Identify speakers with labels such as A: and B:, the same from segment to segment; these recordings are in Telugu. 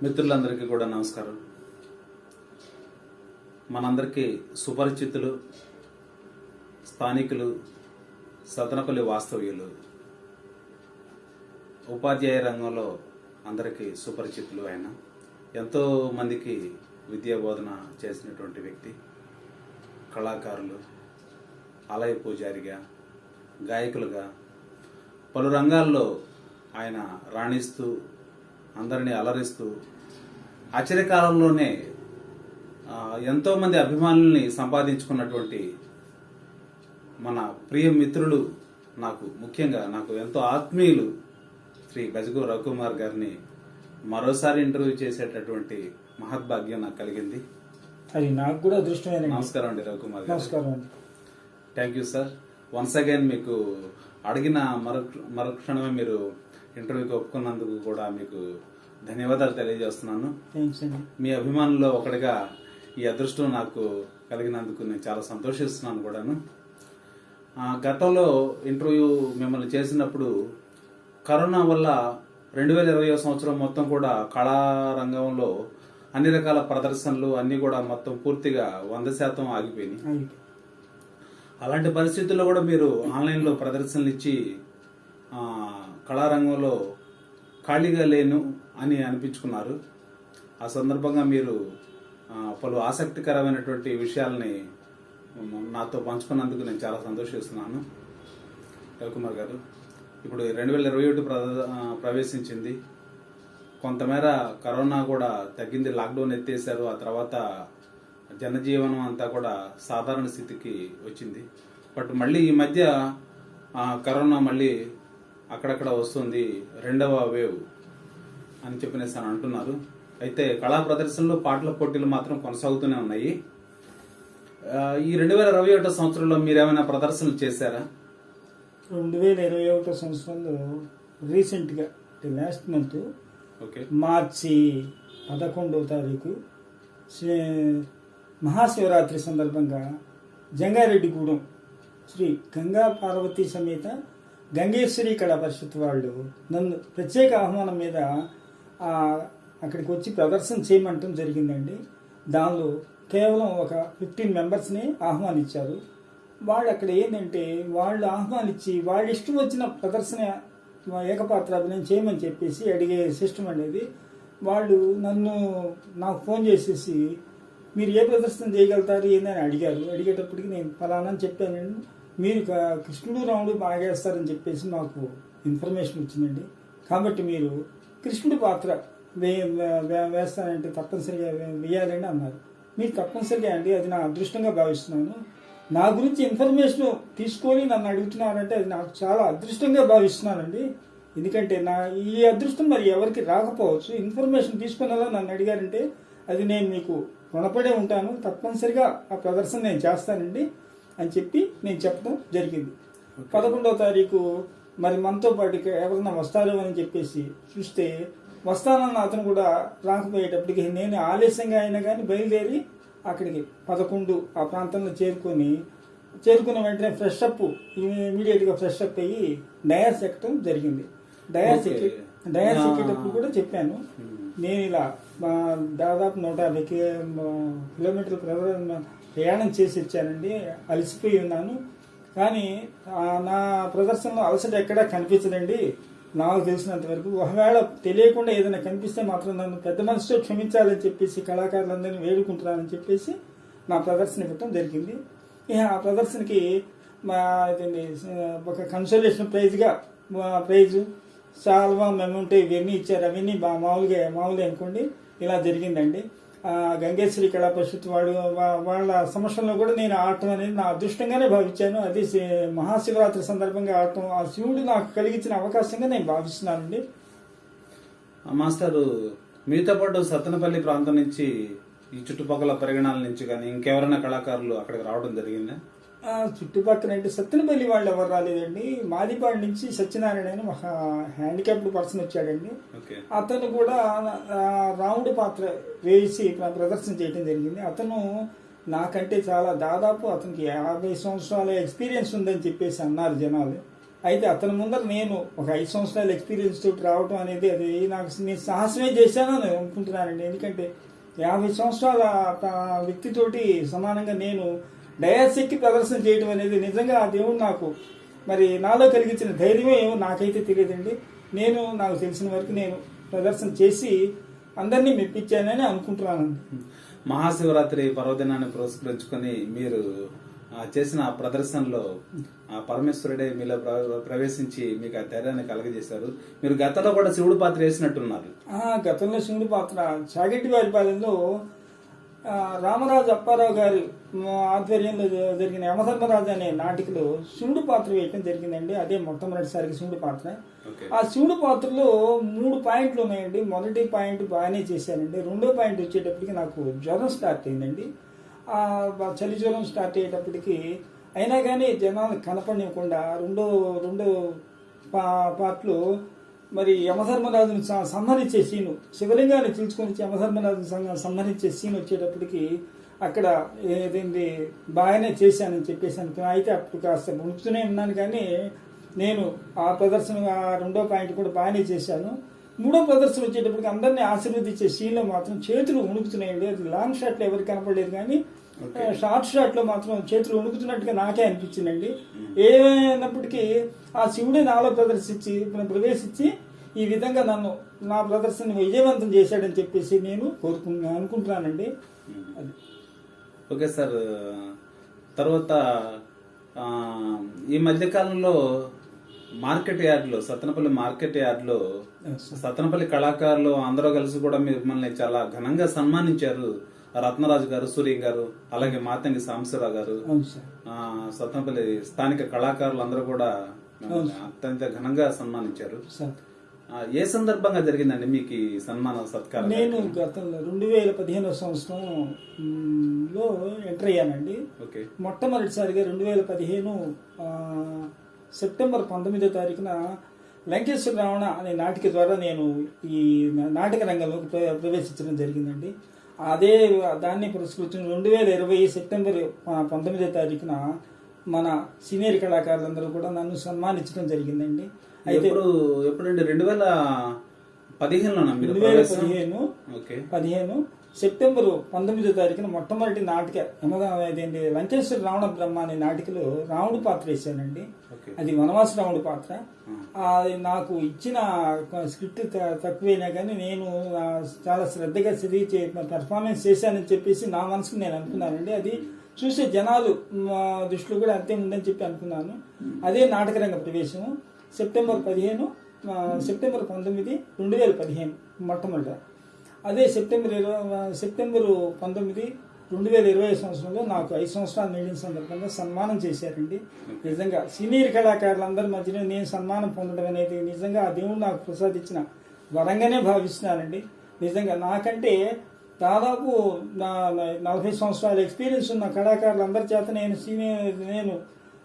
A: మిత్రులందరికీ కూడా నమస్కారం. మనందరికీ సుపరిచితులు స్థానికులు సతనకులు వాస్తవ్యులు ఉపాధ్యాయ రంగంలో అందరికీ సుపరిచితులు ఆయన ఎంతో మందికి విద్యా బోధన చేసినటువంటి వ్యక్తి కళాకారులు ఆలయ పూజారిగా గాయకులుగా పలు రంగాల్లో ఆయన రాణిస్తూ అందరినీ అలరిస్తూ ఆశ్చర్యకాలంలోనే ఆ, ఎంతో మంది అభిమానుల్ని సంపాదించుకున్నటువంటి మన ప్రియ మిత్రులు నాకు ముఖ్యంగా నాకు ఎంతో ఆత్మీయులు శ్రీ గజగో రవికుమార్ గారిని మరోసారి ఇంటర్వ్యూ చేసేటటువంటి మహద్భాగ్యం నాకు కలిగింది.
B: అది నాకు కూడా అదృష్టమేనండి.
A: నమస్కారం అండి రవికుమార్ గారు.
B: నమస్కారం అండి.
A: Thank you sir once again మీకు అడిగిన మరు మరుక్షణమే మీరు ఇంటర్వ్యూకి ఒప్పుకున్నందుకు కూడా మీకు ధన్యవాదాలు తెలియజేస్తున్నాను. మీ అభిమానుల్లో ఒకటిగా ఈ అదృష్టం నాకు కలిగినందుకు నేను చాలా సంతోషిస్తున్నాను కూడాను. గతంలో ఇంటర్వ్యూ మిమ్మల్ని చేసినప్పుడు కరోనా వల్ల రెండు వేల ఇరవై సంవత్సరం మొత్తం కూడా కళారంగంలో అన్ని రకాల ప్రదర్శనలు అన్నీ కూడా మొత్తం పూర్తిగా వంద శాతం ఆగిపోయినాయి. అలాంటి పరిస్థితుల్లో కూడా మీరు ఆన్లైన్లో ప్రదర్శనలు ఇచ్చి కళారంగంలో ఖాళీగా లేను అని అనిపించుకున్నారు. ఆ సందర్భంగా మీరు పలు ఆసక్తికరమైనటువంటి విషయాల్ని నాతో పంచుకున్నందుకు నేను చాలా సంతోషిస్తున్నాను. రవికుమార్ గారు ఇప్పుడు రెండు వేల ఇరవై ఒకటి ప్రవేశించింది. కొంతమేర కరోనా కూడా తగ్గింది లాక్డౌన్ ఎత్తేసారు ఆ తర్వాత జనజీవనం అంతా కూడా సాధారణ స్థితికి వచ్చింది. బట్ మళ్ళీ ఈ మధ్య కరోనా మళ్ళీ అక్కడక్కడ వస్తుంది రెండవ వేవ్ అని చెప్పినేసి అని అంటున్నారు. అయితే కళా ప్రదర్శనలు పాటల పోటీలు మాత్రం కొనసాగుతూనే ఉన్నాయి. ఈ రెండు వేల ఇరవై ఒకటో సంవత్సరంలో మీరేమైనా ప్రదర్శనలు చేశారా?
B: రెండు వేల ఇరవై ఒకటో సంవత్సరంలో రీసెంట్గా లాస్ట్ మంత్
A: ఓకే.
B: మార్చి పదకొండవ తారీఖు శ్రీ మహాశివరాత్రి సందర్భంగా జంగారెడ్డిగూడెం శ్రీ గంగా పార్వతీ సమేత గంగేశ్వరి కళా పరిషత్ వాళ్ళు నన్ను ప్రత్యేక ఆహ్వానం మీద అక్కడికి వచ్చి ప్రదర్శన చేయమంటం జరిగిందండి. దానిలో కేవలం ఒక ఫిఫ్టీన్ మెంబర్స్ని ఆహ్వానించారు. వాళ్ళు అక్కడ ఏంటంటే వాళ్ళు ఆహ్వానించి వాళ్ళ ఇష్టం వచ్చిన ప్రదర్శన ఏకపాత్ర అభినయం చేయమని చెప్పేసి అడిగే సిస్టమ్ అనేది వాళ్ళు నన్ను నాకు ఫోన్ చేసేసి మీరు ఏ ప్రదర్శన చేయగలుగుతారు? ఏందని అడిగారు. అడిగేటప్పటికి నేను ఫలానా అని చెప్పానండి మీరు కృష్ణుడు రాముడు బాగేస్తారని చెప్పేసి మాకు ఇన్ఫర్మేషన్ వచ్చిందండి. కాబట్టి మీరు కృష్ణుడి పాత్ర వే వేస్తానంటే తప్పనిసరిగా వేయాలని అన్నారు. మీరు తప్పనిసరిగా అండి అది నా అదృష్టంగా భావిస్తున్నాను. నా గురించి ఇన్ఫర్మేషన్ తీసుకొని నన్ను అడుగుతున్నారంటే అది నాకు చాలా అదృష్టంగా భావిస్తున్నానండి. ఎందుకంటే నా ఈ అదృష్టం మరి ఎవరికి రాకపోవచ్చు. ఇన్ఫర్మేషన్ తీసుకునేలా నన్ను అడిగారంటే అది నేను మీకు రుణపడే ఉంటాను. తప్పనిసరిగా ఆ ప్రదర్శన నేను చేస్తానండి. అని చెప్పి నేను చెప్పడం జరిగింది. పదకొండవ తారీఖు మరి మనతో పాటు ఎవరన్నా వస్తారో అని చెప్పేసి చూస్తే వస్తానన్న అతను కూడా రాకపోయేటప్పటికి నేను ఆలస్యంగా అయినా కానీ బయలుదేరి అక్కడికి పదకొండు ఆ ప్రాంతంలో చేరుకొని చేరుకున్న వెంటనే ఫ్రెష్ అప్ ఇమీడియట్గా ఫ్రెష్ అప్ అయ్యి డయాస్ ఎక్కడం జరిగింది. డయాస్. ఎక్కి డయాస్. ఎక్కేటప్పుడు కూడా చెప్పాను. నేను ఇలా దాదాపు నూట యాభై కిలోమీటర్ల ప్రయాణం చేసి వచ్చానండి. అలసిపోయి ఉన్నాను. కానీ నా ప్రదర్శనలో అలసట ఎక్కడా కనిపించదండి. నాకు తెలిసినంత వరకు ఒకవేళ తెలియకుండా ఏదైనా కనిపిస్తే మాత్రం నన్ను పెద్ద మనసుతో క్షమించాలని చెప్పేసి కళాకారులందరినీ వేడుకుంటున్నానని చెప్పేసి నా ప్రదర్శన ఇవ్వటం జరిగింది. ఇక ఆ ప్రదర్శనకి మా ఒక కన్సోలేషన్ ప్రైజ్గా ప్రైజ్ సాల్వా మెమెంటో ఇవన్నీ ఇచ్చారు. అవన్నీ మామూలుగా మామూలుగా అనుకోండి. ఇలా జరిగిందండి. గంగేశ్వరి కళా పరిషత్ వాడు వాళ్ళ సమస్యలను కూడా నేను ఆడటం అనేది నా అదృష్టంగానే భావించాను. అది శి- మహాశివరాత్రి సందర్భంగా ఆడటం ఆ శివుడు నాకు కలిగించిన అవకాశంగా నేను భావిస్తున్నానండి.
A: ఆ మాస్టారు మీతో పాటు సత్తనపల్లి ప్రాంతం నుంచి ఈ చుట్టుపక్కల పరిగణాల నుంచి కానీ ఇంకెవరైనా కళాకారులు అక్కడికి రావడం జరిగిందా?
B: చుట్టుపక్కల అంటే సత్తెనపల్లి వాళ్ళు ఎవరు రాలేదండి. మాదిపాడు నుంచి సత్యనారాయణ అని ఒక హ్యాండిక్యాప్డ్ పర్సన్ వచ్చాడండి. అతను కూడా రాముడి పాత్ర వేసి ప్ర- ప్రదర్శన చేయడం జరిగింది. అతను నాకంటే చాలా దాదాపు అతనికి యాభై సంవత్సరాల ఎక్స్పీరియన్స్ ఉందని చెప్పేసి అన్నారు జనాలు. అయితే అతని ముందర నేను ఒక ఐదు సంవత్సరాల ఎక్స్పీరియన్స్ తోటి రావటం అనేది అది నాకు నేను సాహసమే చేశానని అనుకుంటున్నానండి. ఎందుకంటే యాభై సంవత్సరాల వ్యక్తితోటి సమానంగా నేను డయాస్ ఎక్కి ప్రదర్శన చేయడం అనేది నిజంగా ఆ దేవుడు నాకు మరి నాలో కలిగించిన ధైర్యమే ఏమో నాకైతే తెలియదండి. నేను నాకు తెలిసిన వరకు నేను ప్రదర్శన చేసి అందరినీ మెప్పించానని అనుకుంటున్నానండి.
A: మహాశివరాత్రి పర్వదినాన్ని పురస్కరించుకొని మీరు ఆ, చేసిన ఆ ప్రదర్శనలో ఆ పరమేశ్వరుడే మీలో ప్ర- ప్రవేశించి మీకు ఆ ధైర్యాన్ని కలగజేశారు. మీరు గతంలో కూడా శివుడు పాత్ర వేసినట్టున్నారు.
B: ఆ, గతంలో శివుడి పాత్ర చాగట్టి వారిపాలెంలో రామరాజు అప్పారావు గారి ఆధ్వర్యంలో జరిగిన యమధర్మరాజు అనే నాటికలో శివుడు పాత్ర వేయటం జరిగిందండి. అదే మొట్టమొదటిసారి శివుడి పాత్ర. ఆ శివుడు పాత్రలో మూడు పాయింట్లు ఉన్నాయండి. మొదటి పాయింట్ బాగానే చేశానండి రెండో పాయింట్ వచ్చేటప్పటికి నాకు జ్వరం స్టార్ట్ అయిందండి. చలి జ్వరం స్టార్ట్ అయ్యేటప్పటికి అయినా కానీ జనాలు కనపడనివ్వకుండా రెండో రెండో పా పార్ట్లో మరి యమధర్మరాజుని స- సంహరించే సీను శివలింగాన్ని పిలుచుకొని వచ్చి యమధర్మరాజుని సంహరించే సీన్ వచ్చేటప్పటికి అక్కడ ఏదేంటి బాగానే చేశానని చెప్పేసి అనుకున్నా అయితే అప్పుడు కాస్త వణుకుతూనే ఉన్నాను కానీ నేను ఆ ప్రదర్శన ఆ రెండో పాయింట్ కూడా బాగానే చేశాను. మూడో ప్రదర్శన వచ్చేటప్పటికి అందరినీ ఆశీర్వదించే సీన్లో మాత్రం చేతులు ఉణుకుతున్నాయండి అది లాంగ్ షాట్లో ఎవరికి కనపడలేదు కానీ షార్ట్ షాట్లో మాత్రం చేతులు వణుకుతున్నట్టుగా నాకే అనిపించిందండి. ఏమైనప్పటికీ ఆ శివుడే నాలో ప్రదర్శించి ప్రవేశించి ఈ విధంగా నన్ను నా ప్రదర్శన విజయవంతం చేశాడని చెప్పేసి నేను కోరుకున్నా అనుకుంటున్నానండి. అది
A: ఓకే సార్ తర్వాత ఈ మధ్యకాలంలో మార్కెట్ యార్డ్లో సత్తనపల్లి మార్కెట్ యార్డ్లో సత్తనపల్లి కళాకారులు అందరూ కలిసి కూడా మిమ్మల్ని చాలా ఘనంగా సన్మానించారు. రత్నరాజు గారు సూర్య గారు అలాగే మాతంగి సాంబశివరావు గారు సత్తనపల్లి స్థానిక కళాకారులు అందరూ కూడా అత్యంత ఘనంగా సన్మానించారు. ఏ సందర్భంగా జరిగిందండి మీకు ఈ సన్మాన సత్కారం
B: నేను గతంలో రెండు వేల పదిహేనవ సంవత్సరం మ్, లో ఎంటర్ అయ్యానండి.
A: ఓకే.
B: మొట్టమొదటిసారిగా రెండు వేల పదిహేను సెప్టెంబర్ పంతొమ్మిదో తారీఖున లంకేశ్వర రావణ అనే నాటిక ద్వారా నేను ఈ నాటక రంగంలోకి ప్ర- ప్రవేశించడం జరిగిందండి. అదే దాన్ని పురస్కరించిన రెండు వేల ఇరవై సెప్టెంబర్ పంతొమ్మిదో తారీఖున మన సీనియర్ కళాకారులందరూ కూడా నన్ను సన్మానించడం జరిగిందండి. అయితే
A: ఎప్పుడు ఎప్పుడండి? రెండు వేల పదిహేనులోనా మీరు
B: రెండు వేల? పదిహేను
A: ఓకే.
B: పదిహేను సెప్టెంబర్ పంతొమ్మిదో తారీఖున మొట్టమొదటి నాటిక ఇదేంటి లంకేశ్వర రావణ బ్రహ్మ అనే నాటికలో రావణుడు పాత్ర వేశానండి అది వనవాస రావణుడు పాత్ర. అది నాకు ఇచ్చిన స్క్రిప్ట్ తక్కువైనా కానీ నేను చాలా శ్రద్ధగా చదివి చే- పెర్ఫార్మెన్స్ చేశానని చెప్పేసి నా మనసుకు నేను అనుకున్నానండి. అది చూసే జనాలు దృష్టిలో కూడా అంతే ఉందని చెప్పి అనుకున్నాను. అదే నాటకరంగ ప్రవేశం సెప్టెంబర్ పదిహేను సెప్టెంబర్ పంతొమ్మిది రెండు వేల పదిహేను మొట్టమొదట. అదే సెప్టెంబర్ ఇరవై సెప్టెంబర్ పంతొమ్మిది రెండు వేల ఇరవై సంవత్సరంలో నాకు ఐదు సంవత్సరాలు నిండిన సందర్భంగా సన్మానం చేశారండి. నిజంగా సీనియర్ కళాకారులందరి మధ్యలో నేను సన్మానం పొందడం అనేది నిజంగా ఆ దేవుడు నాకు ప్రసాదించిన వరంగానే భావిస్తున్నానండి నిజంగా నాకంటే దాదాపు నా నలభై సంవత్సరాల ఎక్స్పీరియన్స్ ఉన్న కళాకారులందరి చేత నేను సీనియర్ నేను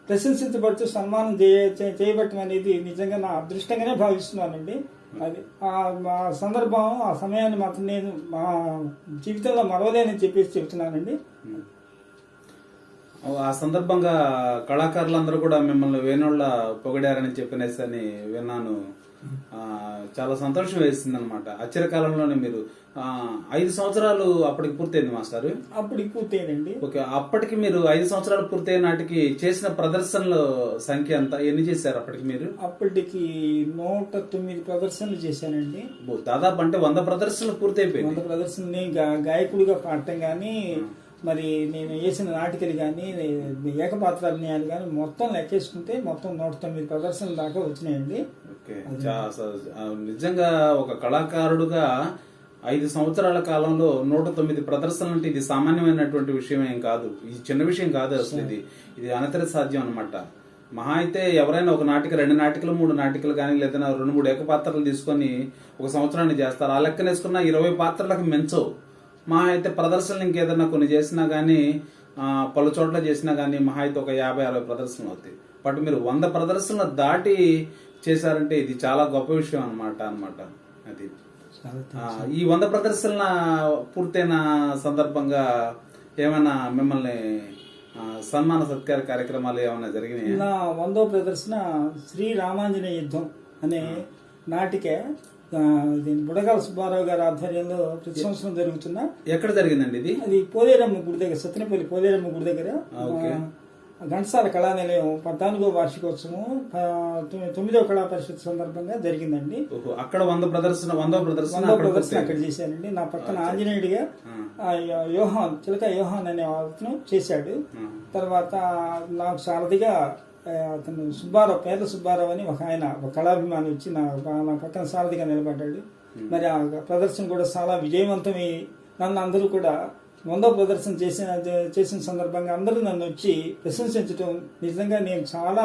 B: ప్రశంసించబడుతూ సన్మానం చేయ చే- చేయబట్టం అనేది నిజంగా నా అదృష్టంగానే భావిస్తున్నానండి. అది ఆ సందర్భం ఆ సమయాన్ని మాత్రం నేను మా జీవితంలో మరవలేని చెప్పేసి చెప్తున్నానండి
A: ఆ సందర్భంగా కళాకారులందరూ కూడా మిమ్మల్ని వేణోళ్ళ పొగిడారని చెప్పినేసి అని విన్నాను. చాలా సంతోషం వేసింది అనమాట అచ్చరకాలంలోనే మీరు ఐదు సంవత్సరాలు అప్పటికి పూర్తయింది మాస్టారు?
B: అప్పుడు పూర్తయిందండి.
A: ఓకే అప్పటికి మీరు ఐదు సంవత్సరాలు పూర్తయిన నాటికి చేసిన ప్రదర్శనల సంఖ్య ఎంత? ఎన్ని చేశారు అప్పటికి మీరు?
B: అప్పటికి నూట తొమ్మిది ప్రదర్శనలు చేశానండి.
A: దాదాపు అంటే వంద ప్రదర్శనలు పూర్తయిపోయింది
B: వంద ప్రదర్శనలు నేను గాయకుడిగా పాడటం కానీ మరి నేను వేసిన నాటికలు కానీ ఏకపాత్రాభినయాలు కానీ మొత్తం లెక్కేసుకుంటే మొత్తం నూట తొమ్మిది ప్రదర్శనలు దాకా వచ్చినాయండి.
A: నిజంగా ఒక కళాకారుడుగా ఐదు సంవత్సరాల కాలంలో నూట తొమ్మిది ప్రదర్శనలు అంటే ఇది సామాన్యమైనటువంటి విషయం ఏం కాదు. ఇది చిన్న విషయం కాదు అసలు ఇది. ఇది అనతర సాధ్యం అనమాట మహా అయితే ఎవరైనా ఒక నాటిక రెండు నాటికలు మూడు నాటికలు కానీ లేదా రెండు మూడు ఏకపాత్రలు తీసుకొని ఒక సంవత్సరాన్ని చేస్తారు. ఆ లెక్కనేసుకున్న ఇరవై పాత్రలకు మెంచవు. మహా అయితే ప్రదర్శనలు ఇంకేదన్నా కొన్ని చేసినా కానీ పలు చోట్ల చేసినా కానీ మహా అయితే ఒక యాభై అరవై ప్రదర్శనలు అవుతాయి. బట్ మీరు వంద ప్రదర్శనలు దాటి చేశారంటే ఇది చాలా గొప్ప విషయం అనమాట అనమాట అది. ఈ వంద ప్రదర్శనల పూర్తయిన సందర్భంగా ఏమైనా మిమ్మల్ని సన్మాన సత్కార కార్యక్రమాలు ఏమైనా జరిగినాయి?
B: నా వందో ప్రదర్శన శ్రీ రామాంజనేయ యుద్ధం అనే నాటిక ఇది బుడగాల సుబ్బారావు గారి ఆధ్వర్యంలో ప్రతి సంవత్సరం జరుగుతున్న
A: ఎక్కడ జరిగిందండి ఇది?
B: అది పోలేరమ్మ గుడి దగ్గర సత్యనపల్లి పోలేరమ్మ గుడి దగ్గర ఘంటసాల కళానిలయం పద్నాలుగో వార్షికోత్సవం తొమ్మిదో కళా పరిషత్ సందర్భంగా జరిగిందండి.
A: అక్కడ వంద ప్రదర్శన వందో ప్రదర్శన
B: ప్రదర్శన. అక్కడ చేశానండి నా పక్కన ఆంజనేయుడిగా యోహాన్ చిలక యోహాన్ అనే అతను చేశాడు. తర్వాత నాకు సారథిగా అతను సుబ్బారావు పేర్ల సుబ్బారావు అని ఒక ఆయన ఒక కళాభిమాని వచ్చి నా నా పక్కన సారథిగా నిలబడ్డాడు. మరి ఆ ప్రదర్శన కూడా చాలా విజయవంతమై నన్ను అందరూ కూడా వందో ప్రదర్శన చేసిన చేసిన సందర్భంగా అందరూ నన్ను వచ్చి ప్రశంసించడం నిజంగా నేను చాలా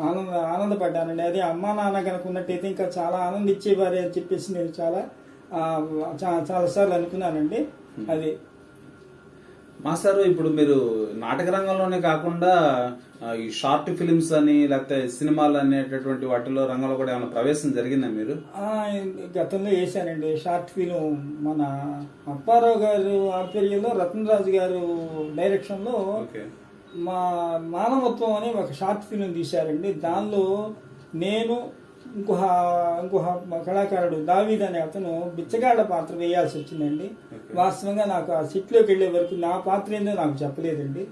B: ఆనంద ఆనందపడ్డానండి అదే అమ్మా నాన్న కనుక ఉన్నట్టయితే ఇంకా చాలా ఆనందించేవారే అని చెప్పేసి నేను చాలా ఆ, చా- చాలా సార్లు అనుకున్నానండి. అది
A: మాస్టారు ఇప్పుడు మీరు నాటక రంగంలోనే కాకుండా ఈ షార్ట్ ఫిలిమ్స్ అని లేకపోతే సినిమాలు అనేటటువంటి వాటిలో రంగంలో కూడా ఏమైనా ప్రవేశం జరిగిందా మీరు?
B: గతంలో వేశానండి షార్ట్ ఫిలిం మన అప్పారావు గారు ఆధ్వర్యంలో రతనరాజు గారు డైరెక్షన్లో మా మానవత్వం అని ఒక షార్ట్ ఫిలిం తీశారండి. దానిలో నేను ఇంకో ఇంకో కళాకారుడు దావీద్ అనే అతను బిచ్చగాళ్ళ పాత్ర వేయాల్సి వచ్చిందండి. వాస్తవంగా నాకు ఆ సిట్లోకి వెళ్ళే వరకు నా పాత్ర ఏందో నాకు చెప్పలేదండి.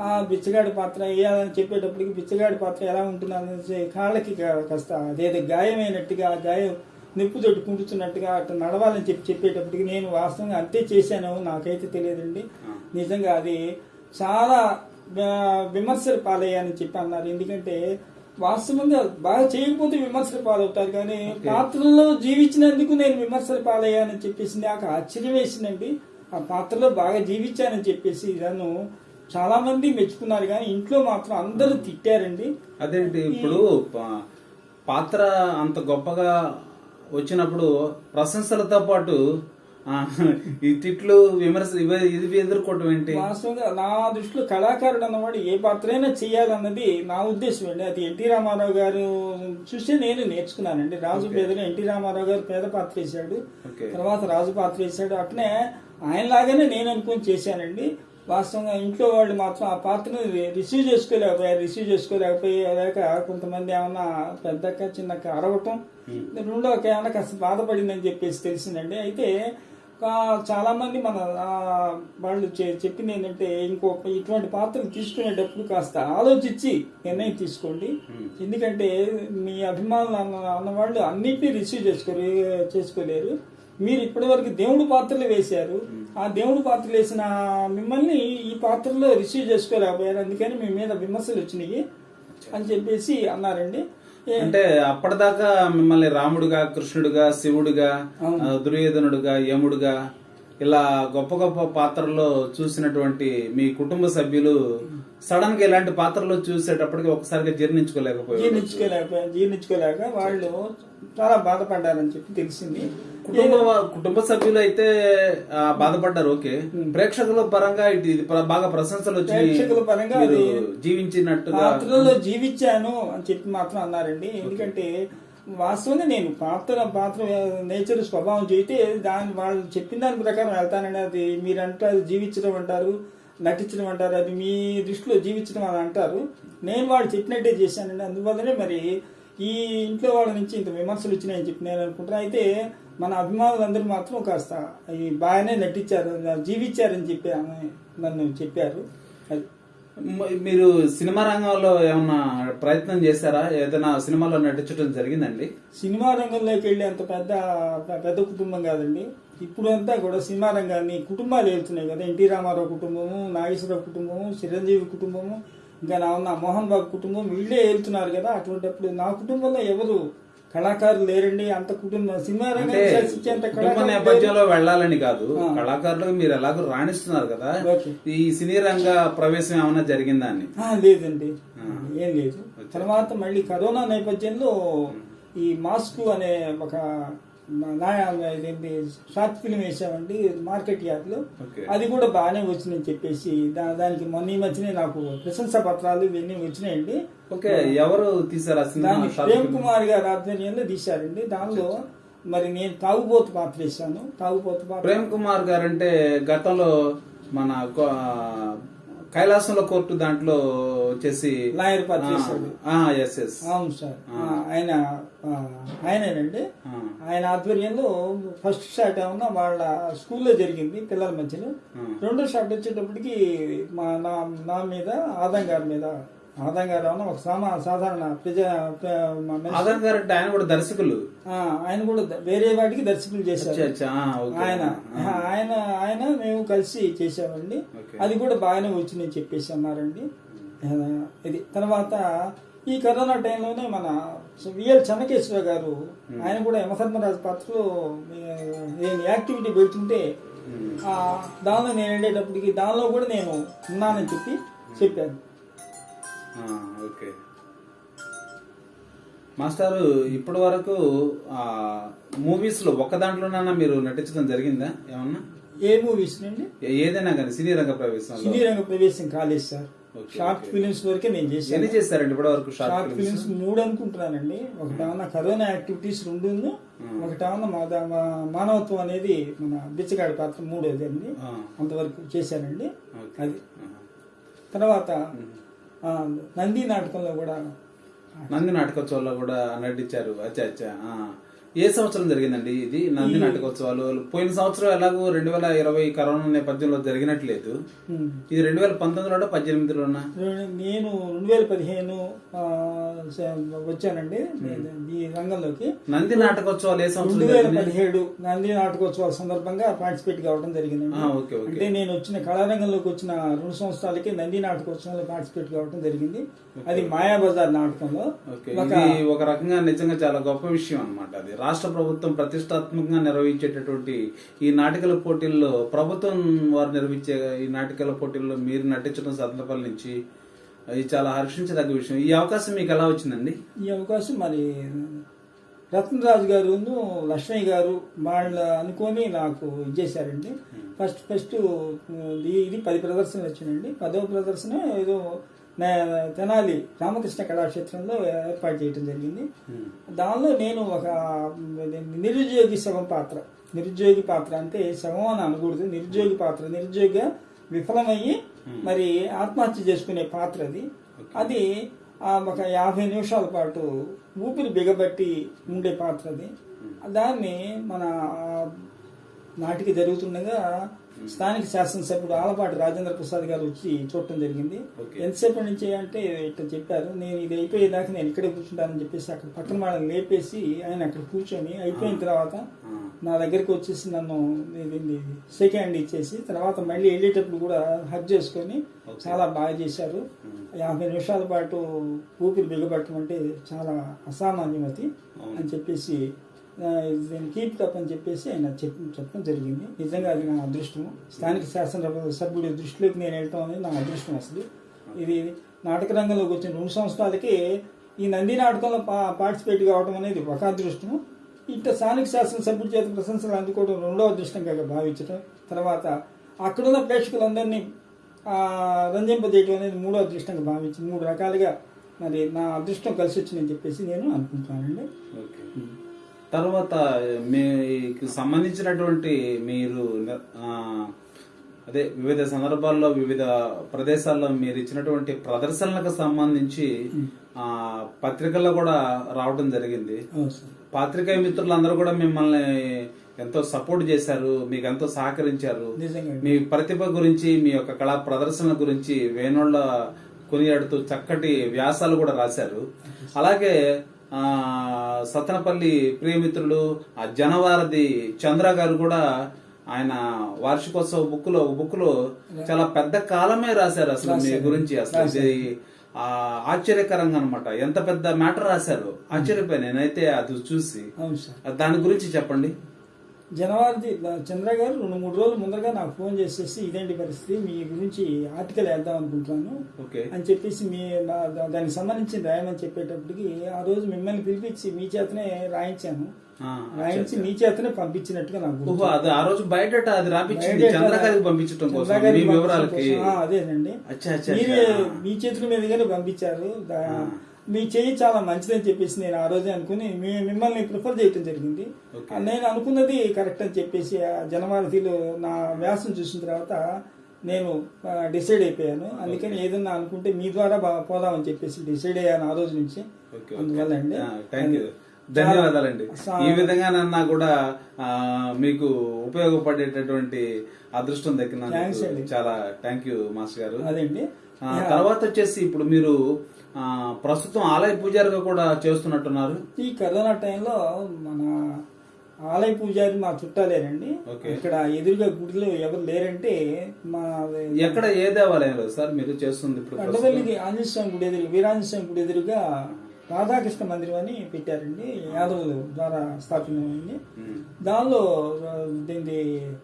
B: ఆ బిచ్చగాడి పాత్ర వేయాలని చెప్పేటప్పటికి బిచ్చగాడి పాత్ర ఎలా ఉంటుందని కాళ్ళకి కాస్త అదేదో గాయమైనట్టుగా గాయం నిప్పు తోటి కుంటుతున్నట్టుగా అట్లా నడవాలని చెప్పి చెప్పేటప్పటికి నేను వాస్తవంగా అంతే చేశాను నాకైతే తెలియదండి. నిజంగా అది చాలా విమర్శలు పాలయ్యానని చెప్పి అన్నారు. ఎందుకంటే వాస్తవంగా బాగా చేయకపోతే విమర్శలు పాలవుతారు కానీ పాత్రలో జీవించినందుకు నేను విమర్శలు పాలయ్యానని చెప్పేసి నాకు ఆశ్చర్యం వేసిందండి. ఆ పాత్రలో బాగా జీవించానని చెప్పేసి నన్ను చాలా మంది మెచ్చుకున్నారు కానీ ఇంట్లో మాత్రం అందరూ తిట్టారండి.
A: అదేంటి ఇప్పుడు పాత్ర అంత గొప్పగా వచ్చినప్పుడు ప్రశంసలతో పాటు ఈ తిట్లు విమర్శలు ఇవి ఇది ఎదుర్కోవటం ఏంటి?
B: వాస్తవంగా నా దృష్టిలో కళాకారుడు అన్నవాడు ఏ పాత్రైనా చేయాలన్నది నా ఉద్దేశం అండి. అది ఎన్టీ రామారావు గారు చూసి నేను నేర్చుకున్నానండి. రాజు పేదలో ఎన్టీ రామారావు గారు పేద పాత్ర వేశాడు. తర్వాత రాజు పాత్ర వేశాడు. అట్నే ఆయనలాగానే నేను అనుకుని చేశానండి. వాస్తవంగా ఇంట్లో వాళ్ళు మాత్రం ఆ పాత్రను రిసీవ్ చేసుకోలేకపోయారు రిసీవ్ చేసుకోలేకపోయాక కొంతమంది ఏమన్నా పెద్దక్క చిన్నక్క అరవటం రెండో ఒక ఏమన్నా కాస్త బాధపడిందని చెప్పేసి తెలిసిందండి. అయితే ఆ, చాలా మంది మన వాళ్ళు చెప్పింది ఏంటంటే ఇంకో ఇటువంటి పాత్రలు తీసుకునేటప్పుడు కాస్త ఆలోచించి నిర్ణయం తీసుకోండి. ఎందుకంటే మీ అభిమానులు అన్న అన్నవాళ్ళు అన్నింటినీ రిసీవ్ చేసుకోరు చేసుకోలేరు. మీరు ఇప్పటివరకు దేవుడు పాత్రలు వేశారు. ఆ దేవుడు పాత్రలు వేసిన మిమ్మల్ని ఈ పాత్రలో రిసీవ్ చేసుకోలేకపోయారు అందుకని మీ మీద విమర్శలు వచ్చినాయి అని చెప్పేసి అన్నారండి.
A: అంటే అప్పటిదాకా మిమ్మల్ని రాముడుగా కృష్ణుడుగా శివుడుగా దుర్యోధనుడుగా యముడుగా ఇలా గొప్ప గొప్ప పాత్రల్లో చూసినటువంటి మీ కుటుంబ సభ్యులు సడన్గా ఇలాంటి పాత్రలో చూసేటప్పటికి ఒకసారిగా జీర్ణించుకోలేకపోయారు.
B: జీర్ణించుకోలేక జీర్ణించుకోలేక వాళ్ళు చాలా బాధపడ్డారని చెప్పి తెలిసింది.
A: కుటుంబ కుటుంబ సభ్యులు అయితే బాధపడ్డారు ఓకే. ప్రేక్షకుల పరంగా ఇది బాగా ప్రశంసలు
B: ప్రేక్షకుల పరంగా
A: జీవించినట్టుగా.
B: జీవించాను అని చెప్పి మాత్రం అన్నారండి. ఎందుకంటే వాస్తవంగా నేను పాత్ర పాత్ర నేచర్ స్వభావం చేస్తే దాని వాళ్ళు చెప్పిన దాని ప్రకారం వెళ్తానండి అది మీరు అంటారు జీవించడం అంటారు నటించడం అంటారు అది మీ దృష్టిలో జీవించడం అని అంటారు. నేను వాళ్ళు చెప్పినట్టే చేశానండి. అందువల్లనే మరి ఈ ఇంట్లో వాళ్ళ నుంచి ఇంత విమర్శలు వచ్చినాయని చెప్పి నేను అనుకుంటున్నాను అయితే మన అభిమానులందరూ మాత్రం కాస్త ఈ బాగానే నటించారు జీవించారని చెప్పి నన్ను చెప్పారు.
A: మీరు సినిమా రంగంలో ఏమన్నా ప్రయత్నం చేశారా? ఏదైనా సినిమాలో నటించడం జరిగిందండి?
B: సినిమా రంగంలోకి వెళ్ళి అంత పెద్ద పెద్ద కుటుంబం కాదండి. ఇప్పుడు అంతా కూడా సినిమా రంగాన్ని కుటుంబాలు వెళ్తున్నాయి కదా. ఎన్టీ రామారావు కుటుంబము నాగేశ్వరరావు కుటుంబము చిరంజీవి కుటుంబము ఇంకా నా ఉన్న మోహన్ బాబు కుటుంబం వీళ్ళే వెళ్తున్నారు కదా. అటువంటిప్పుడు నా కుటుంబంలో ఎవరు కళాకారులు లేరండి అంత కుటుంబం సినిమా
A: కుటుంబ
B: కళాకారులు.
A: నేపథ్యంలో వెళ్ళాలని కాదు
B: ఆ.
A: కళాకారులకు మీరు ఎలాగో రాణిస్తున్నారు కదా. ఈ సినీ రంగ ప్రవేశం ఏమైనా జరిగిందా అని
B: లేదండి. ఏం లేదు తర్వాత మళ్ళీ కరోనా నేపథ్యంలో ఈ మాస్క్ అనే ఒక ఇదేంటి షార్ట్ ఫిల్మ్ వేసామండి మార్కెట్ యార్డ్లో
A: ఓకే.
B: అది కూడా బాగానే వచ్చిందని చెప్పేసి దానికి మొన్న ఈ మధ్యనే నాకు ప్రశంసా పత్రాలు ఇవన్నీ వచ్చినాయండి
A: ఓకే ఎవరు తీసారు ఆ సినిమా?
B: దాన్ని ప్రేమ్? కుమార్ గారి ఆధ్వర్యంలో తీశారండి దానిలో మరి నేను తాగుబోతు పాత్ర వేశాను. తాగుబోతు పాత్ర
A: ప్రేమ్ కుమార్ గారు అంటే గతంలో మన కైలాసంలో కోర్టు దాంట్లో వచ్చేసి
B: లాయర్ పాత్ర చేశాడు.
A: ఎస్ ఎస్
B: అవును సార్. ఆయన ఆయనేనండి. ఆయన ఆధ్వర్యంలో ఫస్ట్ షాట్ ఏమన్నా వాళ్ళ స్కూల్లో జరిగింది పిల్లల మధ్యలో. రెండో షాట్ వచ్చేటప్పటికి మా నా నా మీద ఆదం గారి మీద ఆదం గారు ఒక సామా సాధారణ.
A: ఆదర్ గారు అంటే ఆయన కూడా దర్శకులు.
B: ఆయన కూడా వేరే వాటికి దర్శకులు చేశారు. ఆయన. ఆయన ఆయన మేము కలిసి చేసామండి. అది కూడా బాగానే వచ్చిందని చెప్పేసి అన్నారండి. ఇది. తర్వాత ఈ కరోనా టైంలోనే మన విఎల్ చెన్నకేశ్వర గారు ఆయన కూడా యమధర్మరాజు పాత్రలో నేను యాక్టివిటీ పెడుతుంటే దానిలో నేను వెళ్ళేటప్పటికి దానిలో కూడా నేను ఉన్నానని చెప్పి చెప్పాను
A: ఓకే. మాస్టారు ఇప్పటి వరకు మూవీస్లో ఒక్క దాంట్లోనైనా మీరు నటించడం జరిగిందా? ఏమన్నా?
B: ఏ మూవీస్ నుండి
A: ఏదైనా కానీ సినీ రంగ ప్రవేశంలో.
B: సినీ రంగ ప్రవేశం కాలేదు సార్. షార్ట్. ఫిలిమ్స్ వరకే నేను
A: ఎన్ని
B: చేశాను
A: చేశారండి ఇప్పటి వరకు షార్ట్ ఫిల్మ్స్?
B: మూడు అనుకుంటున్నానండి. ఒకటేమన్నా కరోనా యాక్టివిటీస్ రెండు ఒకటేమన్నా మా మానవత్వం అనేది మన బిచ్చగాడి పాత్ర మూడోది అండి.
A: ఆ.
B: అంతవరకు చేశానండి. అది. తర్వాత నంది నాటకంలో కూడా
A: నంది నాటకోత్సవంలో కూడా నటించారు. అచ్చా అచ్చా. ఏ సంవత్సరం జరిగిందండి ఇది? నంది నాటకోత్సవాలు. పోయిన సంవత్సరం ఎలాగో రెండు వేల ఇరవై కరోనా నేపథ్యంలో జరిగినట్లేదు. ఇది రెండు వేల పంతొమ్మిదిలోనా పద్దెనిమిదిలోనా?
B: నేను రెండు వేల పదిహేను వచ్చానండి. ఈ రంగంలోకి.
A: నంది నాటకోత్సవాలు ఏ సంవత్సరం
B: రెండు వేల? పదిహేడు నంది నాటకోత్సవాల సందర్భంగా పార్టిసిపేట్ కావడం
A: ఓకే
B: అంటే నేను వచ్చిన కళారంగంలోకి వచ్చిన రెండు సంవత్సరాలకి నంది నాటకోత్సవంలో పార్టిసిపేట్ కావడం జరిగింది. అది మాయాబజార్ నాటకంలో. ఒక
A: రకంగా నిజంగా చాలా గొప్ప విషయం అన్నమాట అది. రాష్ట్ర ప్రభుత్వం ప్రతిష్టాత్మకంగా నిర్వహించేటటువంటి ఈ నాటికల పోటీల్లో ప్రభుత్వం వారు నిర్వహించే ఈ నాటికల పోటీల్లో మీరు నటించడం సందర్భాల నుంచి ఇది చాలా హర్షించదగ్గ విషయం. ఈ అవకాశం మీకు ఎలా వచ్చిందండి?
B: ఈ అవకాశం మరి రత్నరాజు గారు లక్ష్మయ్య గారు వాళ్ళు అనుకొని నాకు ఇచ్చేశారండి ఫస్ట్ ఫస్ట్ ఇది పది ప్రదర్శనలు వచ్చినాయండి. పదవ ప్రదర్శన ఏదో తెనాలి రామకృష్ణ కళాక్షేత్రంలో ఏర్పాటు చేయడం జరిగింది. దానిలో నేను ఒక నిరుద్యోగి శవం పాత్ర. నిరుద్యోగి పాత్ర అంటే శవం అని అనకూడదు. నిరుద్యోగి పాత్ర. నిరుద్యోగిగా విఫలమయ్యి మరి ఆత్మహత్య చేసుకునే పాత్ర అది. అది ఒక యాభై నిమిషాల పాటు ఊపిరి బిగబట్టి ఉండే పాత్ర అది. దాన్ని మన నాటిక జరుగుతుండగా స్థానిక శాసనసభ్యుడు ఆలపాటి రాజేంద్ర ప్రసాద్ గారు వచ్చి చూడటం జరిగింది. ఎంతసేపు నుంచి అంటే ఇట్లా చెప్పారు నేను ఇది అయిపోయేదాకా నేను ఇక్కడే కూర్చుంటానని చెప్పేసి అక్కడ పక్కన వాళ్ళని లేపేసి ఆయన అక్కడ కూర్చొని అయిపోయిన తర్వాత. నా దగ్గరికి వచ్చేసి నన్ను సెకండ్ హ్యాండ్ ఇచ్చేసి తర్వాత మళ్ళీ వెళ్ళేటప్పుడు కూడా హక్ చేసుకొని. చాలా బాగా చేశారు యాభై నిమిషాల పాటు ఊపిరి బిగబట్టడం అంటే చాలా అసామాన్యం అది
A: అవును.
B: అని చెప్పేసి కీప్ అప్ అని చెప్పేసి ఆయన చెప్ చెప్పడం జరిగింది. నిజంగా అది నా అదృష్టము. స్థానిక శాసనసభ సభ్యుడి దృష్టిలోకి నేను వెళ్ళటం అనేది నా అదృష్టం అసలు. ఇది నాటక రంగంలోకి వచ్చిన రెండు సంవత్సరాలకి ఈ నంది నాటకంలో పా పార్టిసిపేట్ కావడం అనేది ఒక అదృష్టము. ఇట్లా స్థానిక శాసనసభ్యుడి చేత ప్రశంసలు అందుకోవడం రెండో అదృష్టంగా భావించడం తర్వాత అక్కడున్న ప్రేక్షకులందరినీ ఆ, రంజింపజేయడం అనేది మూడో అదృష్టంగా భావించి మూడు రకాలుగా మరి నా అదృష్టం కలిసి వచ్చిందని చెప్పేసి నేను అనుకుంటున్నానండి.
A: ఓకే. తర్వాత మీకు సంబంధించినటువంటి మీరు అదే వివిధ సందర్భాల్లో వివిధ ప్రదేశాల్లో మీరు ఇచ్చినటువంటి ప్రదర్శనలకు సంబంధించి ఆ పత్రికల్లో కూడా రావడం జరిగింది. పాత్రికేయ మిత్రులందరూ కూడా మిమ్మల్ని ఎంతో సపోర్ట్ చేశారు మీకు ఎంతో సహకరించారు. మీ ప్రతిభ గురించి మీ యొక్క కళా ప్రదర్శన గురించి వేణోళ్ళ కొనియాడుతూ చక్కటి వ్యాసాలు కూడా రాశారు. అలాగే ఆ సత్తనపల్లి ప్రియమిత్రులు ఆ జనవారధి చంద్ర గారు కూడా ఆయన వార్షికోత్సవ బుక్లో ఒక బుక్లో చాలా పెద్ద కాలమే రాశారు అసలు మీ. గురించి అసలు. ఇది ఆ ఆశ్చర్యకరంగా అనమాట ఎంత పెద్ద మ్యాటర్ రాశారు? ఆశ్చర్యపోయాను. నేనైతే అది చూసి. దాని గురించి చెప్పండి.
B: జనవరి చంద్ర గారు రెండు మూడు రోజుల ముందరగా నాకు ఫోన్ చేసేసి ఇదేంటి పరిస్థితి మీ గురించి ఆర్టికల్ వేద్దాం అనుకుంటున్నాను అని చెప్పేసి మీ దానికి సంబంధించి రాయమని చెప్పేటప్పటికి ఆ రోజు మిమ్మల్ని పిలిపించి మీ చేతనే రాయించాను. రాయించి మీ చేతనే పంపించినట్టుగా నాకు
A: అది ఆ రోజు బయట అది రాపించింది.
B: బయట
A: చంద్ర గారికి పంపించడం కోసం మీ వివరాలకి.
B: అదేనండి. మీరే. మీ చేతుల మీదుగానే పంపించారు. మీ చెయ్యి చాలా మంచిదని చెప్పేసి నేను ఆ రోజే అనుకుని మీ మిమ్మల్ని ప్రిఫర్ చేయటం జరిగింది. నేను అనుకున్నది కరెక్ట్ అని చెప్పేసి జనవారధిలో నా వ్యాసం చూసిన తర్వాత నేను డిసైడ్ అయిపోయాను. అందుకని ఏదన్నా అనుకుంటే మీ ద్వారా పోదామని చెప్పేసి డిసైడ్ అయ్యాను ఆ రోజు నుంచి. అందువల్ల అండి.
A: ధన్యవాదాలండి. ఈ విధంగా నన్న కూడా మీకు ఉపయోగపడేటటువంటి అదృష్టం
B: అండి.
A: చాలా థ్యాంక్ యూ మాస్టర్ గారు.
B: అదండి
A: తర్వాత వచ్చేసి ఇప్పుడు మీరు ప్రస్తుతం ఆలయ పూజారిగా కూడా చేస్తున్నట్టున్నారు
B: ఈ కరోనా టైంలో మన ఆలయ పూజారి మా చుట్టాలేనండి. ఇక్కడ ఎదురుగా గుడిలో ఎవరు లేరంటే మా
A: ఎక్కడ ఏ దేవాలయంలో సార్ మీరు చేస్తుంది?
B: అండవల్లికి ఆంజనేయ స్వామి గుడి ఎదురు వీరాంజనేయ స్వామి గుడి ఎదురుగా రాధాకృష్ణ మందిరం అని పెట్టారండి. యాదవులు ద్వారా స్థాపితమైంది
A: ఉమ్,
B: దానిలో దీన్ని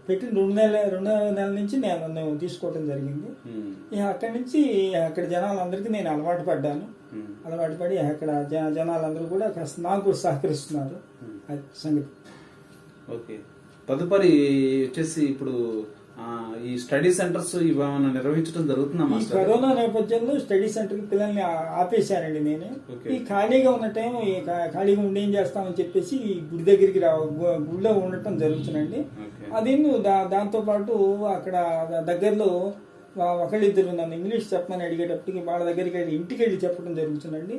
B: పెట్టిన రెండు నెలల రెండు నెలల నుంచి నేను తీసుకోవడం జరిగింది. ఇక అక్కడి నుంచి అక్కడ జనాలందరికీ నేను అలవాటు పడ్డాను. అలవాటు పడి అక్కడ జన జనాలందరూ కూడా కాస్త నాకు కూడా సహకరిస్తున్నారు అది సంగతి.
A: ఓకే. తదుపరి వచ్చేసి ఇప్పుడు ఈ స్టడీ సెంటర్స్ ఇవేమైనా నిర్వహించడం జరుగుతుందా
B: కరోనా నేపథ్యంలో స్టడీ సెంటర్కి పిల్లల్ని ఆ- ఆపేశానండి నేను. ఈ ఖాళీగా ఉన్న టైం ఖాళీగా ఉండి ఏం చేస్తామని చెప్పేసి ఈ గుడి దగ్గరికి రా గుడిలో ఉండటం జరుగుతుందండి. అది దాంతో పాటు అక్కడ దగ్గరలో ఒకళ్ళిద్దరు నన్ను ఇంగ్లీష్ చెప్పమని అడిగేటప్పటికి వాళ్ళ దగ్గరికి వెళ్ళి ఇంటికి వెళ్ళి చెప్పడం జరుగుతుందండి.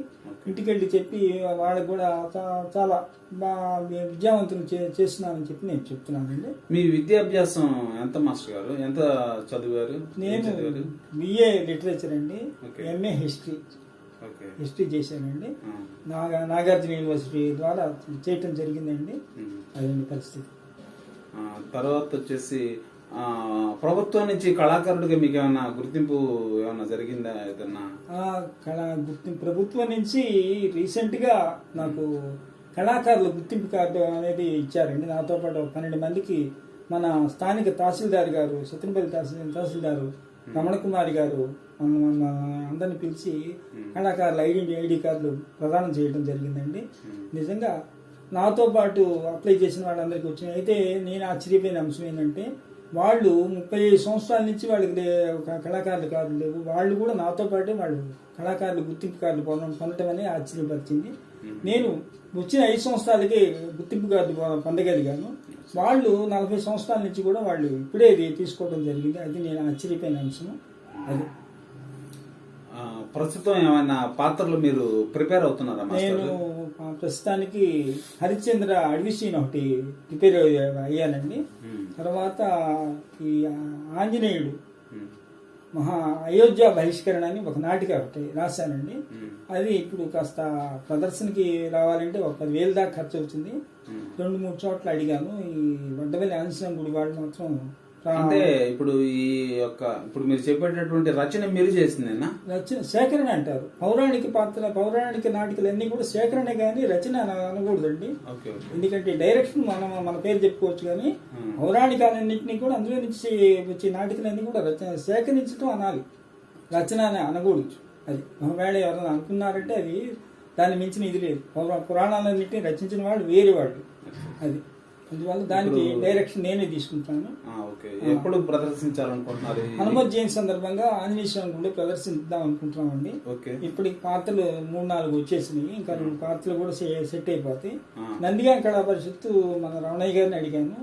B: ఇంటికి వెళ్ళి చెప్పి వాళ్ళకి కూడా చాలా బా- విద్యావంతులు చేస్తున్నానని చెప్పి నేను చెప్తున్నానండి.
A: మీ విద్యాభ్యాసం ఎంత మాస్టర్ గారు? ఎంత చదివారు?
B: నేను బిఏ లిటరేచర్ అండి. MA history.
A: ఓకే.
B: హిస్టరీ చేశానండి. నాగా నాగార్జున యూనివర్సిటీ ద్వారా చేయటం జరిగిందండి. అదండి పరిస్థితి.
A: తర్వాత వచ్చేసి ప్రభుత్వం నుంచి కళాకారుడిగా మీకు ఏమైనా గుర్తింపు ఏమైనా జరిగిందా ఏదన్నా?
B: కళా గుర్తింపు ప్రభుత్వం నుంచి రీసెంట్గా నాకు కళాకారుల గుర్తింపు కార్డు అనేది ఇచ్చారండి. నాతో పాటు పన్నెండు మందికి మన స్థానిక తహసీల్దార్ గారు సత్యనపల్లి తహసీల్ తహసీల్దారు రమణ కుమారి గారు అందరిని పిలిచి కళాకారుల ఐడెంటి ఐడి కార్డులు ప్రదానం చేయడం జరిగిందండి. నిజంగా నాతో పాటు అప్లై చేసిన వాళ్ళందరికీ వచ్చినాయి. అయితే నేను ఆశ్చర్యపోయిన అంశం ఏంటంటే వాళ్ళు ముప్పై ఐదు సంవత్సరాల నుంచి వాళ్ళకి కళాకారుల కార్డు లేవు. వాళ్ళు కూడా నాతో పాటే వాళ్ళు కళాకారుల గుర్తింపు కార్డు పొందడం పొందడం అనేది ఆశ్చర్యపరిచింది నేను వచ్చిన ఐదు సంవత్సరాలకే గుర్తింపు కార్డు పొందగలిగాను. వాళ్ళు నలభై సంవత్సరాల నుంచి కూడా వాళ్ళు ఇప్పుడే తీసుకోవడం జరిగింది. అది నేను ఆశ్చర్యపోయిన అంశం అది.
A: ప్రస్తుతం ఏమైనా పాత్రలు మీరు ప్రిపేర్ అవుతున్నారా
B: నేను ప్రస్తుతానికి హరిశ్చంద్ర అడవి సీన్ ఒకటి ప్రిపేర్ అయ్యానండి. తర్వాత ఈ ఆంజనేయుడు మహా అయోధ్య బహిష్కరణ అని ఒక నాటిక ఒకటి రాశానండి అది ఇప్పుడు కాస్త ప్రదర్శనకి రావాలంటే ఒక పదివేలు దాకా ఖర్చు అవుతుంది. రెండు మూడు చోట్ల అడిగాను. ఈ వడ్డవల్లి ఆంజనేయ గుడి వాళ్ళు మాత్రం
A: అంటే ఇప్పుడు ఈ యొక్క ఇప్పుడు మీరు చెప్పేటటువంటి రచన మీరు చేసిందేనా?
B: రచన సేకరణ అంటారు. పౌరాణిక పాత్ర పౌరాణిక నాటికలన్నీ కూడా సేకరణ కానీ రచన అన- అనకూడదండి. ఎందుకంటే డైరెక్షన్ మనం మన పేరు చెప్పుకోవచ్చు కానీ. పౌరాణికాలన్నింటినీ కూడా అందులో నుంచి వచ్చే నాటికలన్నీ కూడా రచన సేకరించడం అనాలి. రచన అని అనకూడదు. అది ఒకవేళ ఎవరైనా అనుకున్నారంటే అది దాన్ని మించిన ఇది లేదు. పౌరా- పురాణాలన్నింటినీ రచించిన వాళ్ళు వేరే వాళ్ళు. అది. అందువల్ల దానికి
A: ఇప్పుడు-
B: డైరెక్షన్ నేనే తీసుకుంటాను.
A: ఓకే. ఎప్పుడు ప్రదర్శించాలనుకుంటున్నారు
B: హనుమత్ జయంతి సందర్భంగా ఆంజనేయ స్వామి కూడా ప్రదర్శిద్దాం అనుకుంటున్నామండి.
A: ఓకే.
B: ఇప్పటికి పాత్రలు మూడు నాలుగు వచ్చేసినాయి. ఇంకా రెండు పాత్రలు కూడా సెట్ అయిపోతాయి. నందిగా కళా పరిషత్తు మన రమణయ్య గారిని అడిగాను.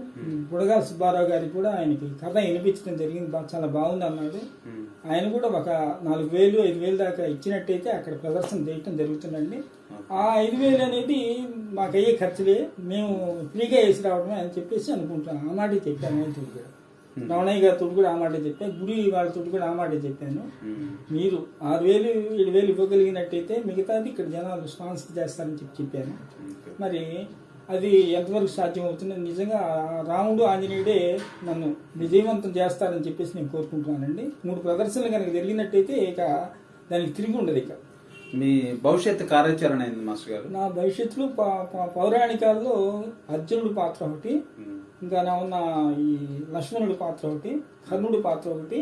B: బుడగా సుబ్బారావు గారికి కూడా ఆయనకి కథ వినిపించడం జరిగింది. చాలా బాగుంది అన్నాడు ఆయన కూడా ఒక నాలుగు వేలు ఐదు వేలు దాకా ఇచ్చినట్టయితే అక్కడ ప్రదర్శన చేయటం జరుగుతుందండి. ఆ ఐదు వేలు అనేది మాకు అయ్యే ఖర్చులే మేము ఫ్రీగా వేసి రావడమే అని చెప్పేసి అనుకుంటాను ఆ మాట చెప్పాను ఆయనతో కూడా. రమణయ్య గారితో కూడా ఆ మాట చెప్పాను. గుడి వాళ్ళతో కూడా ఆ మాట చెప్పాను. మీరు ఆరు వేలు ఏడు వేలు ఇవ్వగలిగినట్టయితే మిగతాది ఇక్కడ జనాలు స్పాన్సర్ చేస్తారని చెప్పి చెప్పాను. మరి అది ఎంతవరకు సాధ్యం అవుతుంది నిజంగా రాముడు ఆంజనేయుడే నన్ను విజయవంతం చేస్తారని చెప్పేసి నేను కోరుకుంటున్నానండి. మూడు ప్రదర్శనలు కనుక జరిగినట్టయితే ఇక దానికి తిరిగి ఉండదు ఇక.
A: మీ భవిష్యత్తు కార్యాచరణ ఏంది మాస్టర్ గారు?
B: నా భవిష్యత్తులో పౌరాణికాల్లో అర్జునుడి పాత్ర ఒకటి ఇంకా నా ఉన్న ఈ లక్ష్మణుడి పాత్ర ఒకటి కర్ణుడి పాత్ర ఒకటి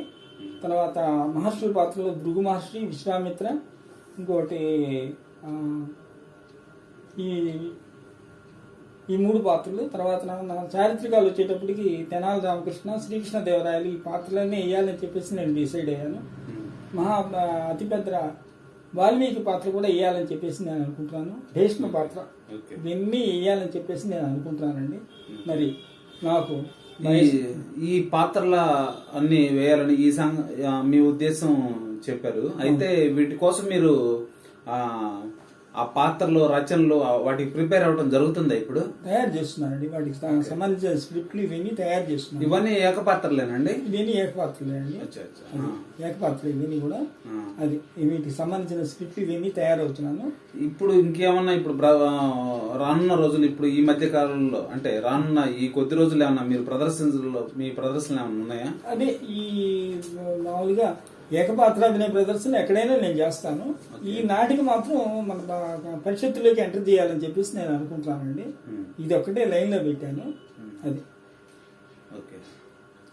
B: తర్వాత మహర్షుల పాత్రలో భృగు మహర్షి విశ్వామిత్ర ఇంకోటి ఈ ఈ మూడు పాత్రలు తర్వాత చారిత్రకాలు వచ్చేటప్పటికి తెనాలి రామకృష్ణ శ్రీకృష్ణ దేవరాయలు ఈ పాత్రలన్నీ వేయాలని చెప్పేసి నేను డిసైడ్ అయ్యాను.
A: ఉమ్,
B: మహా అతిపెద్ద వాల్మీకి పాత్ర కూడా వేయాలని చెప్పేసి నేను అనుకుంటున్నాను. భీష్మ పాత్ర. ఇవన్నీ వేయాలని చెప్పేసి నేను అనుకుంటున్నానండి. మరి నాకు
A: ఈ పాత్రల అన్ని వేయాలని ఈ సంఘ మీ ఉద్దేశం చెప్పారు. అయితే వీటి కోసం మీరు ఆ పాత్రలు రచనలు వాటికి ప్రిపేర్ అవ్వడం జరుగుతుందా ఇప్పుడు?
B: తయారు చేస్తున్నానండి వాటికి సంబంధించిన స్క్రిప్ట్లు ఇవన్నీ తయారు చేస్తున్నాను
A: ఇవన్నీ ఏకపాత్రలేనండి?
B: ఇవన్నీ ఏకపాత్రలే అండి
A: అచ్చా అచ్చా.
B: అది ఏకపాత్రలు ఇవన్నీ కూడా. అది వీటికి సంబంధించిన స్క్రిప్ట్లు ఇవన్నీ తయారవుతున్నాను.
A: ఇప్పుడు ఇంకేమన్నా ఇప్పుడు రానున్న రోజులు ఇప్పుడు ఈ మధ్య కాలంలో అంటే రానున్న ఈ కొద్ది రోజులు ఏమన్నా మీరు ప్రదర్శనలో మీ ప్రదర్శనలు ఏమన్నా ఉన్నాయా?
B: అదే ఈ మామూలుగా ఏకపాత్రాభినయ ప్రదర్శన ఎక్కడైనా నేను చేస్తాను. ఈ నాటికి మాత్రం మన పరిషత్తులోకి ఎంటర్ చేయాలని చెప్పేసి నేను అనుకుంటున్నానండి.
A: Hmm.
B: ఇది ఒక్కటే లైన్లో పెట్టాను. అది.
A: ఓకే.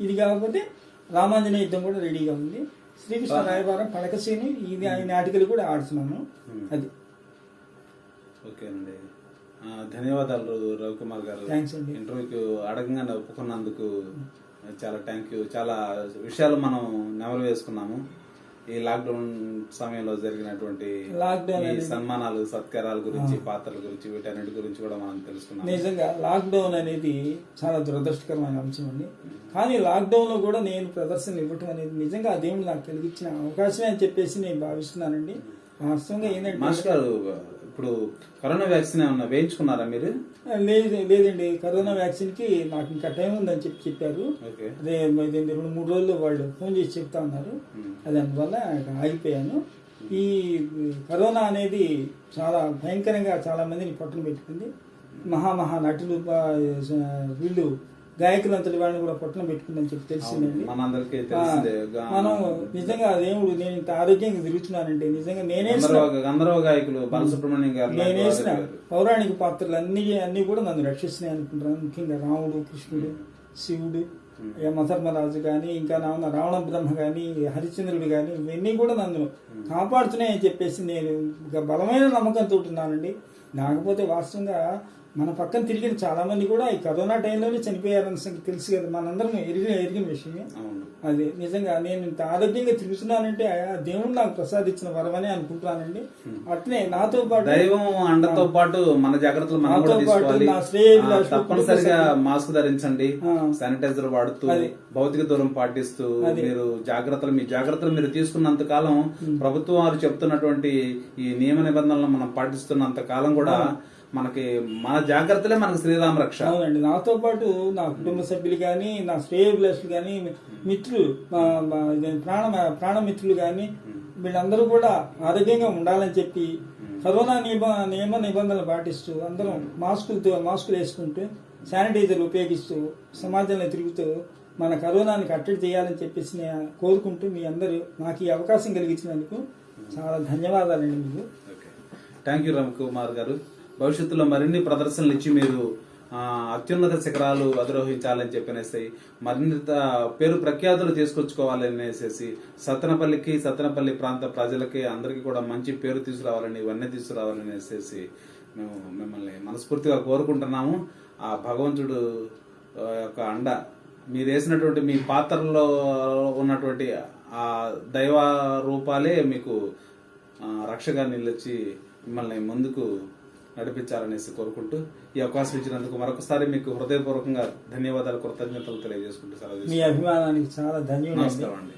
B: ఇది కాకపోతే రామాంజనేయ యుద్ధం కూడా రెడీగా ఉంది. శ్రీకృష్ణ రాయబారం పడకసీను ఇది ఈ నాటికలు కూడా ఆడుతున్నాను అది.
A: ఓకేనండి. ఆ, ధన్యవాదాలు రవికుమార్ గారు.
B: అండి.
A: ఇంటర్వ్యూకి అడగంగానే ఒప్పుకున్నందుకు చాలా థ్యాంక్ యూ చాలా విషయాలు మనం నెమరు వేసుకున్నాము. ఈ లాక్డౌన్ సమయంలో జరిగినటువంటి
B: లాక్డౌన్
A: ఈ సన్మానాలు సత్కారాల గురించి పాత్రల గురించి వీటన్నిటి గురించి కూడా మనం తెలుసుకున్నాం
B: నిజంగా లాక్డౌన్ అనేది చాలా దురదృష్టకరమైన అంశం అండి. కానీ లాక్డౌన్లో కూడా నేను ప్రదర్శన ఇవ్వటం అనేది నిజంగా దేవుడు నాకు కలిగించిన అవకాశమే అని చెప్పేసి నేను భావిస్తున్నానండి. వాస్తవంగా ఏంటంటే
A: మాస్టర్ గారు ఇప్పుడు కరోనా వ్యాక్సిన్ ఏమన్నా వేయించుకున్నారా మీరు?
B: లేదు లేదండి. కరోనా వ్యాక్సిన్కి నాకు ఇంకా టైం ఉందని చెప్పి చెప్పారు. అదే రెండు మూడు రోజులు వాళ్ళు ఫోన్ చేసి చెప్తా ఉన్నారు. అది అందువల్ల ఆగిపోయాను. ఈ కరోనా అనేది చాలా భయంకరంగా చాలా మందిని పట్టున పెట్టుకుంది. మహా మహా నటులు బా- వీళ్ళు గాయకులంతటి వాళ్ళని కూడా పట్టున పెట్టుకుందని చెప్పి తెలిసిందండి. మనం నిజంగా దేవుడు నేను ఇంత ఆరోగ్యంగా తిరుగుతున్నానంటే నిజంగా నేనే
A: గాయకులు బాలసుబ్రహ్మణ్యం గారు లాంటి
B: నేను వేసిన
A: వారు గారు.
B: పౌరాణిక పాత్రలు అన్ని అన్ని కూడా నన్ను రక్షిస్తున్నాయి అనుకుంటున్నాను. ముఖ్యంగా రాముడు కృష్ణుడు శివుడు యమధర్మరాజు కానీ ఇంకా నా ఉన్న రావణ బ్రహ్మ కానీ హరిశ్చంద్రుడు కానీ ఇవన్నీ కూడా నన్ను కాపాడుతున్నాయని చెప్పేసి నేను బలమైన నమ్మకంతో ఉన్నానండి లేకపోతే వాస్తవంగా మన పక్కన తిరిగిన చాలా మంది కూడా ఈ కరోనా టైంలోనే చనిపోయారన్న సంగతి తెలుసు కదా. మనందరం ఎరిగిన ఎరిగిన విషయమే. అది నిజంగా నేను ఇంత ఆరోగ్యంగా తిరుగుతున్నానంటే దేవుడు నాకు ప్రసాదించిన వరమని అనుకుంటున్నానండి. అట్లే నాతో పాటు
A: దైవం అండతో పాటు మన జాగ్రత్తలు మనం కూడా
B: నాతో పాటు నా
A: తప్పనిసరిగా మాస్క్ ధరించండి. శానిటైజర్ వాడుతూ. భౌతిక దూరం పాటిస్తూ. మీరు జాగ్రత్తలు మీ జాగ్రత్తలు మీరు తీసుకున్నంత కాలం ప్రభుత్వం వారు చెప్తున్నటువంటి ఈ నియమ నిబంధనలను మనం పాటిస్తున్నంత కాలం కూడా మనకి మన జాగ్రత్తలే మనకు శ్రీరామ రక్ష.
B: అవునండి. నాతో పాటు నా కుటుంబ సభ్యులు కానీ నా శ్రేయభిలాషులు కానీ మిత్రులు ఇదే ప్రాణ ప్రాణమిత్రులు కానీ వీళ్ళందరూ కూడా ఆరోగ్యంగా ఉండాలని చెప్పి కరోనా నియమ నియమ నిబంధనలు పాటిస్తూ అందరం మాస్కులతో మాస్కులు వేసుకుంటూ శానిటైజర్ ఉపయోగిస్తూ సమాజంలో తిరుగుతూ మన కరోనాని కట్టడి చేయాలని చెప్పేసి నేను కోరుకుంటూ మీ అందరూ నాకు ఈ అవకాశం కలిగించినందుకు చాలా ధన్యవాదాలండి మీకు.
A: థ్యాంక్ యూ రవికుమార్ గారు. భవిష్యత్తులో మరిన్ని ప్రదర్శనలు ఇచ్చి మీరు అత్యున్నత శిఖరాలు అధిరోహించాలని చెప్పనేసి మరింత పేరు ప్రఖ్యాతులు తీసుకొచ్చుకోవాలనేసి సత్తనపల్లికి సత్తనపల్లి ప్రాంత ప్రజలకి అందరికీ కూడా మంచి పేరు తీసుకురావాలని ఇవన్నీ అనేసి మేము మిమ్మల్ని మనస్ఫూర్తిగా కోరుకుంటున్నాము. ఆ భగవంతుడు యొక్క అండ మీరు వేసినటువంటి మీ పాత్రలో ఉన్నటువంటి ఆ దైవ రూపాలే మీకు రక్షగా నిలిచి మిమ్మల్ని ముందుకు నడిపించాలనేసి కోరుకుంటూ ఈ అవకాశం ఇచ్చినందుకు మరొకసారి మీకు హృదయపూర్వకంగా ధన్యవాదాలు కృతజ్ఞతలు తెలియజేసుకుంటూ సెలవు
B: మీ. అభిమానానికి చాలా ధన్యవాదాలు
A: నమస్కారం అండి